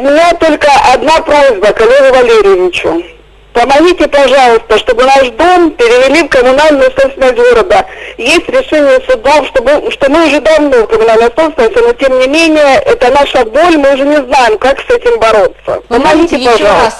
меня только одна просьба к Олегу Валерьевичу. Помогите, пожалуйста, чтобы наш дом перевели в коммунальную собственность города. Есть решение судов, чтобы, что мы уже давно в коммунальной собственности, но тем не менее, это наша боль, мы уже не знаем, как с этим бороться. Вы можете Помогите, еще раз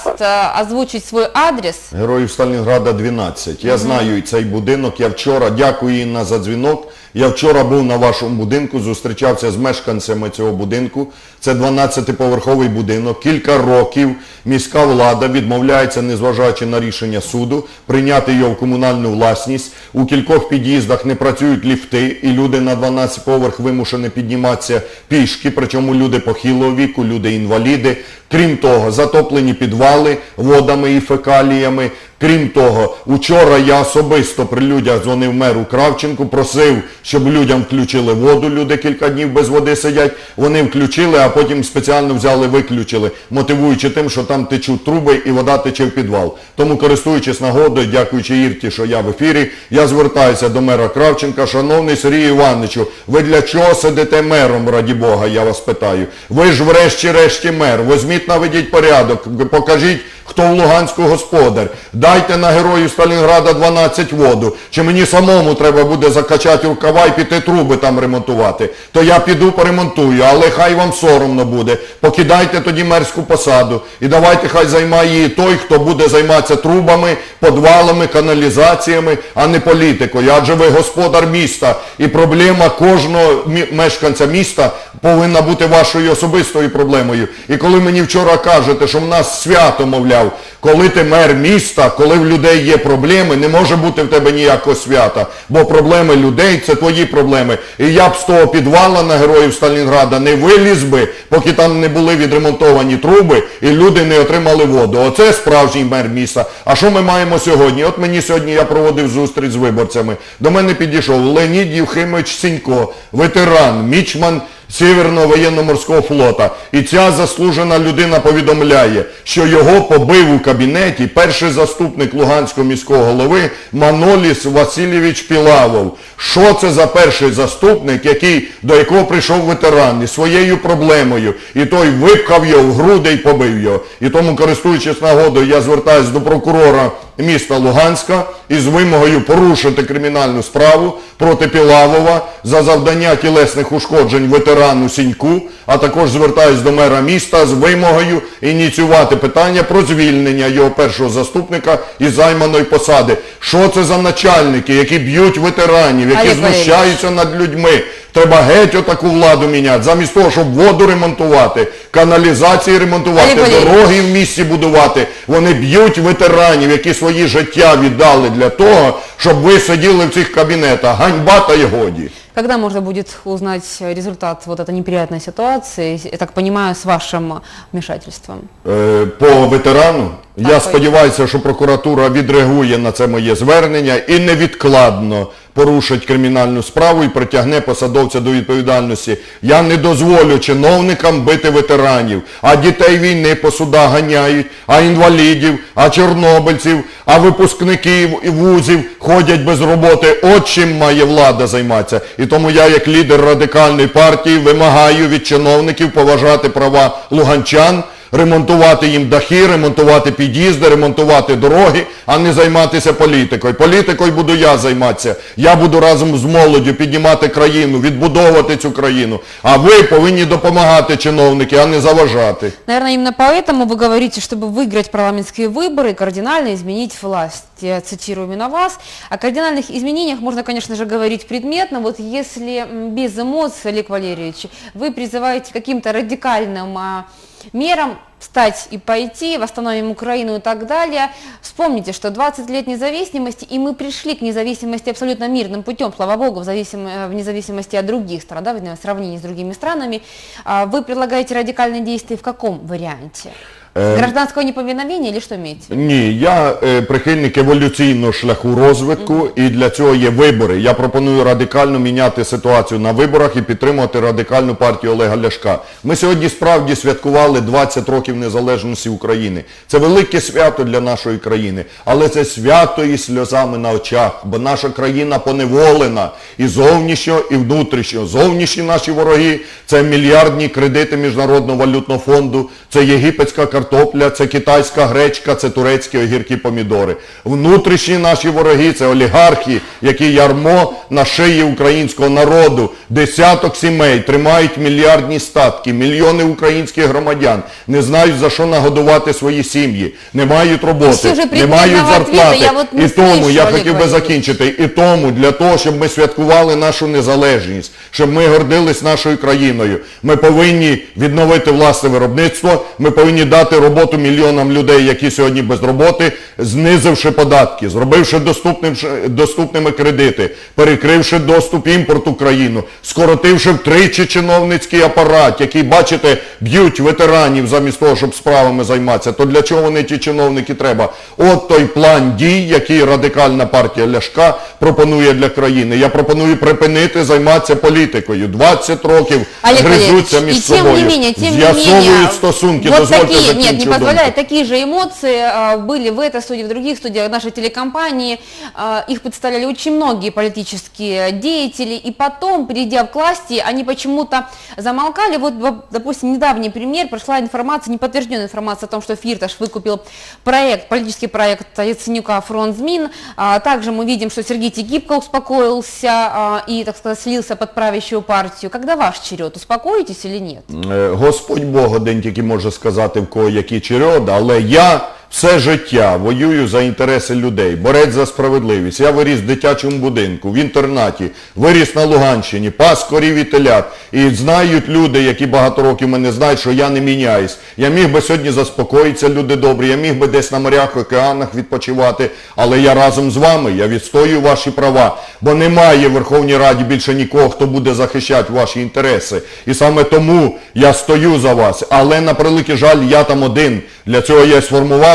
пожалуйста. э, озвучить свой адрес? Героїв Сталінграда 12. Я знаю цей будинок. Я вчора, дякую Інна за дзвінок. Я вчора був на вашому будинку, зустрічався з мешканцями цього будинку. Це 12-поверховий будинок. Кілька років міська влада відмовляється, незважаючи на рішення суду, прийняти його в комунальну власність. У кількох під'їздах не працюють ліфти, і люди на 12 поверх вимушені підніматися пішки, причому люди похилого віку, люди інваліди. Крім того, затоплені підвали водами і фекаліями. Крім того, учора я особисто при людях дзвонив меру Кравченку, просив, щоб людям включили воду. Люди кілька днів без води сидять. Вони включили, а потім спеціально взяли, виключили, мотивуючи тим, що там течуть труби і вода тече в підвал. Тому, користуючись нагодою, дякуючи Ірті, що я в ефірі, я звертаюся до мера Кравченка. Шановний Сергій Івановичу, ви для чого сидите мером, раді Бога, я вас питаю. Ви ж врешті-решті мер. Возьміть, наведіть порядок, покажіть, хто в Луганську господар. Дайте на героїв Сталінграда 12 воду. Чи мені самому треба буде закачати рукава і піти труби там ремонтувати? То я піду поремонтую, але хай вам соромно буде. Покидайте тоді мерську посаду. І давайте хай займає її той, хто буде займатися трубами, подвалами, каналізаціями, а не політикою. Адже ви господар міста. І проблема кожного мешканця міста повинна бути вашою особистою проблемою. І коли мені вчора кажете, що в нас свято, мовляв, коли ти мер міста, коли в людей є проблеми, не може бути в тебе ніякого свята, бо проблеми людей це твої проблеми. І я б з того підвала на героїв Сталінграда не виліз би, поки там не були відремонтовані труби і люди не отримали воду. Оце справжній мер міста. А що ми маємо сьогодні? От мені сьогодні я проводив зустріч з виборцями. До мене підійшов Леонід Євхимович Сінько, ветеран, мічман Северного воєнно-морського флота. І ця заслужена людина повідомляє, що його побив у кабінеті перший заступник Луганського міського голови Маноліс Васильович Пілавов. Що це за перший заступник, який, до якого прийшов ветеран із своєю проблемою, і той випхав його в груди і побив його. І тому, користуючись нагодою, я звертаюся до прокурора міста Луганська із вимогою порушити кримінальну справу проти Пілавова за завдання тілесних ушкоджень ветерану Сіньку, а також звертаюсь до мера міста з вимогою ініціювати питання про звільнення його першого заступника із займаної посади. Що це за начальники, які б'ють ветеранів, які знущаються над людьми? Треба геть отаку владу міняти, замість того, щоб воду ремонтувати, каналізації ремонтувати, дороги в місті будувати. Вони б'ють ветеранів, які свої життя віддали для того, щоб ви сиділи в цих кабінетах. Ганьба та й годі. Когда можно будет узнать результат вот этой неприятной ситуации, я так понимаю, с вашим вмешательством? Е, По ветерану я Так, сподіваюся, що прокуратура відреагує на це моє звернення і невідкладно порушить кримінальну справу і притягне посадовця до відповідальності. Я не дозволю чиновникам бити ветеранів, а дітей війни по судах ганяють, а інвалідів, а чорнобильців, а випускників і вузів ходять без роботи. От чим має влада займатися. І тому я, як лідер радикальної партії, вимагаю від чиновників поважати права луганчан, ремонтувати їм дахи, ремонтувати під'їзди, ремонтувати дороги, а не займатися політикою. Політикою буду я займатися. Я буду разом з молоддю піднімати країну, відбудовувати цю країну. А ви повинні допомагати чиновники, а не заважати. Наверное, именно поэтому вы говорите, чтобы выиграть парламентские выборы, кардинально изменить власть. Я цитирую именно вас. О кардинальных изменениях можно, конечно же, говорить предметно. Вот если м, без эмоций, Олег Валерьевич, вы призываете к каким-то радикальным а, мерам встать и пойти, восстановим Украину и так далее. Вспомните, что 20 лет независимости, и мы пришли к независимости абсолютно мирным путем, слава богу, в, зависим- э, в независимости от других стран, да, в сравнении с другими странами. А Вы предлагаете радикальные действия в каком варианте? Гражданского неповиновения или что имеете? Ні, я е, прихильник еволюційного шляху розвитку і для цього є вибори. Я пропоную радикально міняти ситуацію на виборах і підтримувати радикальну партію Олега Ляшка. Ми сьогодні справді святкували 20 років незалежності України. Це велике свято для нашої країни, але це свято із сльозами на очах, бо наша країна поневолена і зовнішньо, і внутрішньо. Зовнішні наші вороги це мільярдні кредити Міжнародного валютного фонду, це єгипетська картопля, це китайська гречка, це турецькі огірки помідори. Внутрішні наші вороги це олігархи, які ярмо на шиї українського народу. Десяток сімей тримають мільярдні статки, мільйони українських громадян не знають за що нагодувати свої сім'ї, не мають роботи, не мають зарплати. І тому я хотів би закінчити. І тому для того, щоб ми святкували нашу незалежність, щоб ми гордились нашою країною, ми повинні відновити власне виробництво, ми повинні дати роботу мільйонам людей, які сьогодні без роботи, знизивши податки, зробивши доступним, доступними кредити, перекривши доступ імпорту в країну, скоротивши втричі чиновницький апарат, який, бачите, б'ють ветеранів замість того, щоб справами займатися. То для чого вони ті чиновники треба? От той план дій, який радикальна партія Ляшка пропонує для країни. Я пропоную припинити займатися політикою. 20 років Олег гризуться між собою, з'ясовують стосунки. вот Дозвольте такие, нет, не позволяет, такие же эмоции а, были в этой студии, в других студиях нашей телекомпании, А, их представляли очень многие политические деятели, и потом, перейдя к власти, они почему-то замолкали. Вот, во- допустим, недавний пример, прошла информация, неподтвержденная информация о том, что Фирташ выкупил проект, политический проект Яценюка «Фронт ЗМИН». А, Также мы видим, что Сергей Тегибко успокоился и, так сказать, слился под правящую партию. Когда ваш черед, успокоитесь или нет? Е, Господь Бог один тільки може сказати, в кого які череда, але я все життя воюю за інтереси людей, борець за справедливість. Я виріс в дитячому будинку, в інтернаті, виріс на Луганщині, пас корів і телят. І знають люди, які багато років мене знають, що я не міняюсь. Я міг би сьогодні заспокоїтися, люди добрі, я міг би десь на морях, океанах відпочивати, але я разом з вами, я відстоюю ваші права, бо немає в Верховній Раді більше нікого, хто буде захищати ваші інтереси. І саме тому я стою за вас. Але на превеликий жаль, я там один. Для цього я і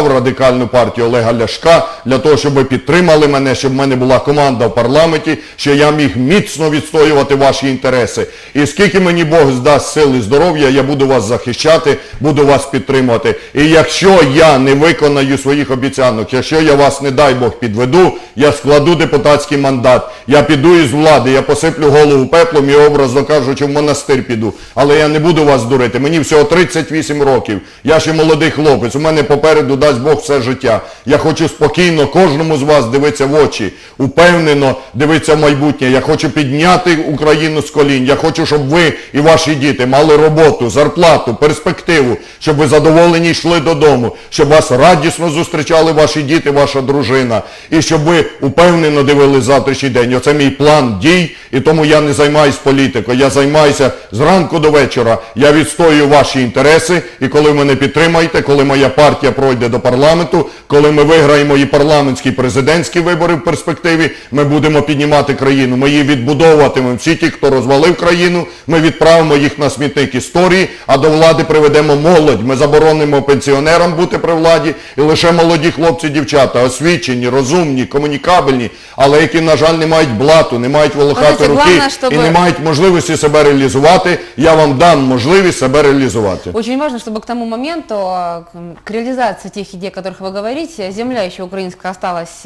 радикальну партію Олега Ляшка, для того, щоб ви підтримали мене, щоб в мене була команда в парламенті, що я міг міцно відстоювати ваші інтереси. І скільки мені Бог здасть сили і здоров'я, я буду вас захищати, буду вас підтримувати. І якщо я не виконаю своїх обіцянок, якщо я вас, не дай Бог, підведу, я складу депутатський мандат, я піду із влади, я посиплю голову пеплом і образно кажучи, в монастир піду. Але я не буду вас дурити. Мені всього 38 років. Я ще молодий хлопець. У мене попереду дасть Бог все життя. Я хочу спокійно кожному з вас дивитися в очі, упевнено дивитися в майбутнє. Я хочу підняти Україну з колін. Я хочу, щоб ви і ваші діти мали роботу, зарплату, перспективу, щоб ви задоволені йшли додому, щоб вас радісно зустрічали ваші діти, ваша дружина, і щоб ви упевнено дивились завтрашній день. Оце мій план дій, і тому я не займаюсь політикою. Я займаюся зранку до вечора. Я відстоюю ваші інтереси, і коли мене підтримаєте, коли моя партія пройде до парламенту, коли ми виграємо і парламентські, і президентські вибори в перспективі, ми будемо піднімати країну. Ми її відбудовуватимемо. Всі ті, хто розвалив країну, ми відправимо їх на смітник історії, а до влади приведемо молодь. Ми заборонимо пенсіонерам бути при владі, і лише молоді хлопці, дівчата, освічені, розумні, комунікабельні, але які, на жаль, не мають блату, не мають волохати руки головне, щоб- і не мають можливості себе реалізувати. Я вам дам можливість себе реалізувати. Очень важно, чтобы к тому моменту, к к реализации идей, о которых вы говорите, земля еще украинская осталась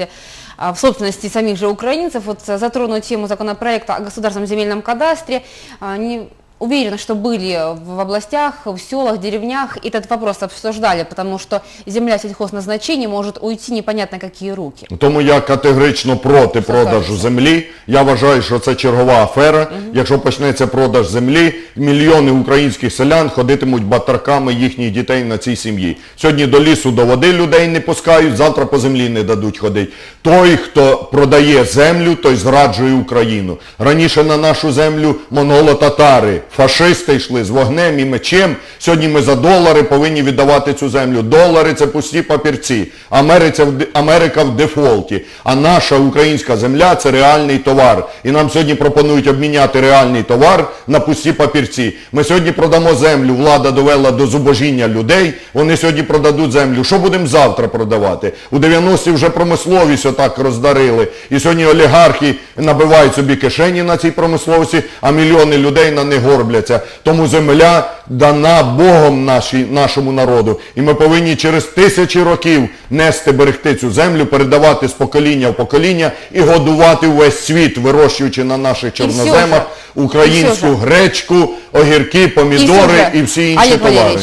в собственности самих же украинцев. Вот а, затрону тему законопроекта о государственном земельном кадастре. Уверена, что были в областях, в селах, деревнях этот вопрос обсуждали, потому что земля сельхозназначения может уйти непонятно какие руки. Тому я категорично проти продажу землі. Я вважаю, що це чергова афера. Якщо почнеться продаж землі, мільйони українських селян ходитимуть батарками їхніх дітей на цій сім'ї. Сьогодні до лісу, до води людей не пускають, завтра по землі не дадуть ходити. Той, хто продає землю, той зраджує Україну. Раніше на нашу землю монголо-татари фашисти йшли з вогнем і мечем. Сьогодні ми за долари повинні віддавати цю землю. Долари це пусті папірці. Америця в Америка в дефолті. А наша українська земля це реальний товар. І нам сьогодні пропонують обміняти реальний товар на пусті папірці. Ми сьогодні продамо землю, влада довела до зубожіння людей, вони сьогодні продадуть землю. Що будемо завтра продавати? У 90-ті вже промисловість отак роздарили. І сьогодні олігархи набивають собі кишені на цій промисловості, а мільйони людей на них горбляться. Тому земля дана Богом нашій, нашому народу. І ми повинні через тисячі років нести, берегти цю землю, передавати з покоління в покоління і годувати увесь світ, вирощуючи на наших чорноземах українську гречку, огірки, помідори і, і всі інші товари.